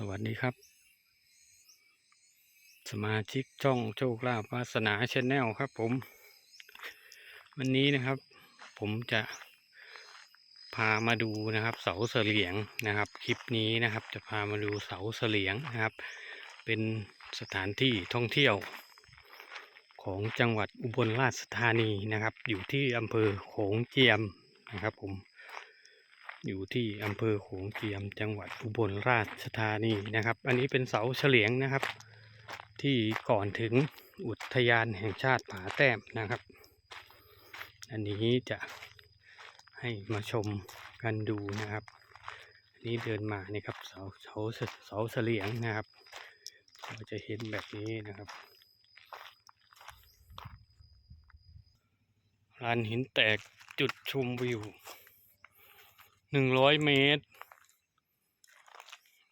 สวัสดีครับ สมาชิกช่องโชคลาภวาสนาชแนลครับผม วันนี้นะครับ ผมจะพามาดูนะครับ เสาเสลียงนะครับ คลิปนี้นะครับ จะพามาดูเสาเสลียงนะครับ เป็นสถานที่ท่องเที่ยว ของจังหวัดอุบลราชธานีนะครับ อยู่ที่อำเภอโขงเจียมนะครับผม อยู่ที่อำเภอโขงเจียมจังหวัดอุบลราชธานีนะครับ อันนี้เป็นเสาเฉลียงนะครับ ที่ก่อนถึงอุทยานแห่งชาติผาแต้มนะครับ อันนี้จะให้มาชมกันดูนะครับนนี้เดินมานี่ครับเสาเสาเสาเฉลียงนะครับเราจะเห็นแบบนี้นะครับลานหินแตกจุดชมวิว หนึ่งร้อยเมตร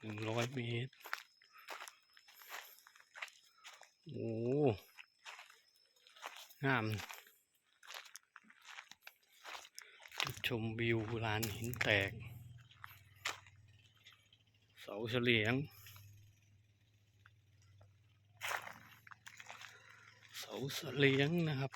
หนึ่งร้อยเมตร โอ้งาม จุดชมวิวลานหินแตก เสาเฉลียง เสาเฉลียงนะครับ